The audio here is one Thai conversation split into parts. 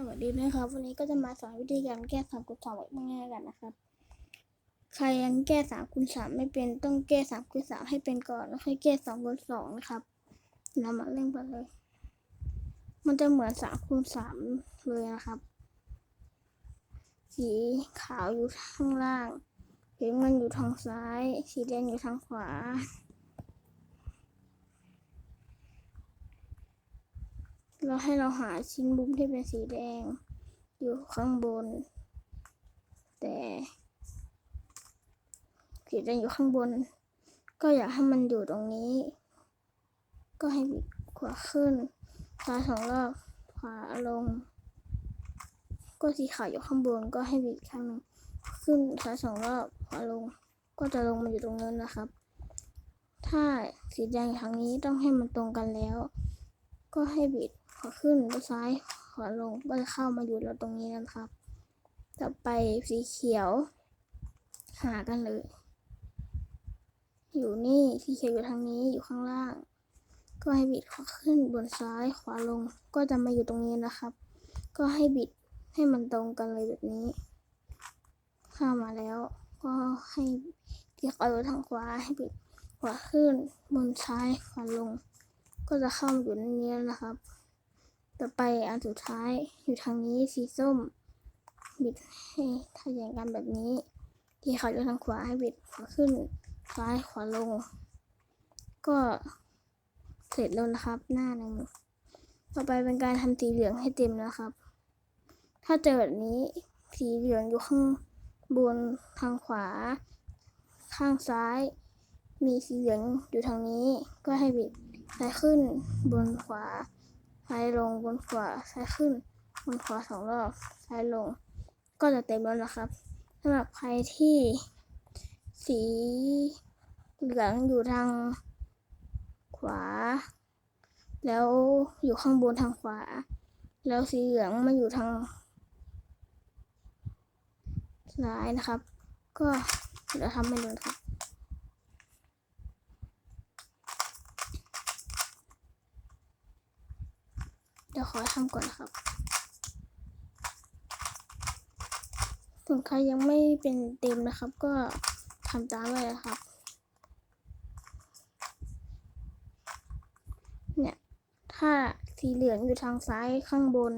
สวัสดีนะครับ วันนี้ก็จะมาสอนวิธีการแก้สามคูณสองแบบง่ายๆกันนะครับ ใครยังแก้สามคูณสามไม่เป็นต้องแก้สามคูณสามให้เป็นก่อนแล้วค่อยแก้สองคูณสองนะครับ เรามาเล่นกันเลย มันจะเหมือนสามคูณสามเลยนะครับ สีขาวอยู่ข้างล่างสีเงินอยู่ทางซ้าย สีแดงอยู่ทางขวา เราให้เราหาชิ้นบุ้มที่เป็นสีแดง อยู่ข้างบน แต่สีแดงอยู่ข้างบน ก็อยากให้มันอยู่ตรงนี้ ก็ให้บิดขวาขึ้นซ้ายสองรอบขวาลง ก็สีขาวอยู่ข้างบน ก็ให้บิดข้างนึงขึ้นซ้ายสองรอบขวาลง ก็จะลงมาอยู่ตรงนั้นนะครับ ถ้าสีแดงทางนี้ต้องให้มันตรงกันแล้ว ก็ให้บิด ขวาขึ้นไปซ้ายขวาลงก็จะเข้ามาอยู่เราตรงนี้นะครับ ต่อไปสีเขียว หากันเลย อยู่นี่สีเขียวอยู่ทางนี้อยู่ข้างล่าง ก็ให้บิดขวาขึ้นบนซ้ายขวาลงก็จะมาอยู่ตรงนี้นะครับ ก็ให้บิดให้มันตรงกันเลยแบบนี้ ข้ามาแล้ว ก็ให้ที่ขวาอยู่ทางขวาให้บิดขวาขึ้นบนซ้ายขวาลง ก็จะเข้ามาอยู่ในนี้นะครับ ต่อไปอันสุดท้ายอยู่ทางนี้สีส้ม บิดให้ทะแยงกันแบบนี้ ที่เขาอยู่ทางขวาให้บิดขวาขึ้นซ้ายขวาลง ก็เสร็จแล้วนะครับ หน้าหนึ่งต่อไปเป็นการทำสีเหลืองให้เต็มนะครับ ถ้าเจอแบบนี้สีเหลืองอยู่ข้างบนทางขวา ข้างซ้าย มีสีเหลืองอยู่ทางนี้ ก็ให้บิดซ้ายขึ้นบนขวา ซ้ายลงบนขวาซ้ายขึ้นบนขวาสองรอบซ้ายลง ก็จะเต็มแล้วนะครับสำหรับใครที่ สีเหลืองอยู่ทางขวา แล้วอยู่ข้างบนทางขวา แล้วสีเหลืองมาอยู่ทางซ้ายนะครับ ก็เดี๋ยวทำให้ดูครับ ดี๋ยวขอทำก่อนนะครับส่วนใครยังไม่เป็นเต็มนะครับ ก็ทำตามเลยนะครับ เนี่ย ถ้าสีเหลืองอยู่ทางซ้ายข้างบน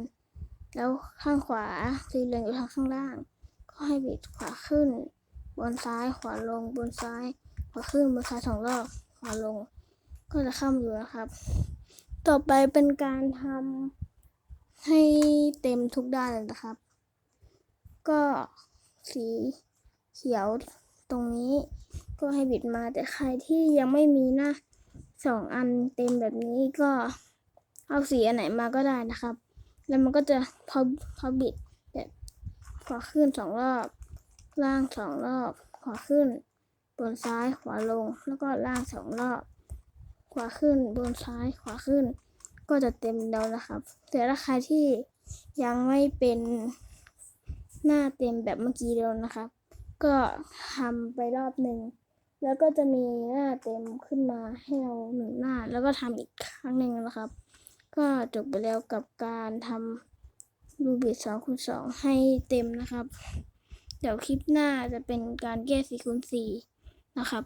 แล้วข้างขวาสีเหลืองอยู่ทางข้างล่าง ก็ให้บิดขวาขึ้น บนซ้ายขวาลงบนซ้ายขวาขึ้นบนซ้ายสองรอบขวาลง ก็จะข้ามอยู่นะครับ ต่อไปเป็นการทำให้เต็มทุกด้านเลยนะครับ ก็สีเขียวตรงนี้ก็ให้บิดมาแต่ใครที่ยังไม่มีหน้าสองอันเต็มแบบนี้ก็เอาสีอันไหนมาก็ได้นะครับ แล้วมันก็จะพอพอบิดแบบขวาขึ้นสองรอบ ล่างสองรอบ ขวาขึ้น บนซ้ายขวาลงแล้วก็ล่างสองรอบ ขวาขึ้นบนซ้ายขวาขึ้น ก็จะเต็มแล้วนะครับ แต่ถ้าใครที่ยังไม่เป็นหน้าเต็มแบบเมื่อกี้แล้วนะครับ ก็ทำไปรอบหนึ่งแล้วก็จะมีหน้าเต็มขึ้นมาให้เราหนึ่งหน้า แล้วก็ทำอีกครั้งหนึ่งนะครับ ก็จบไปแล้วกับการทำรูบิกสองคูณสองให้เต็มนะครับ เดี๋ยวคลิปหน้าจะเป็นการแก้สี่คูณสี่นะครับ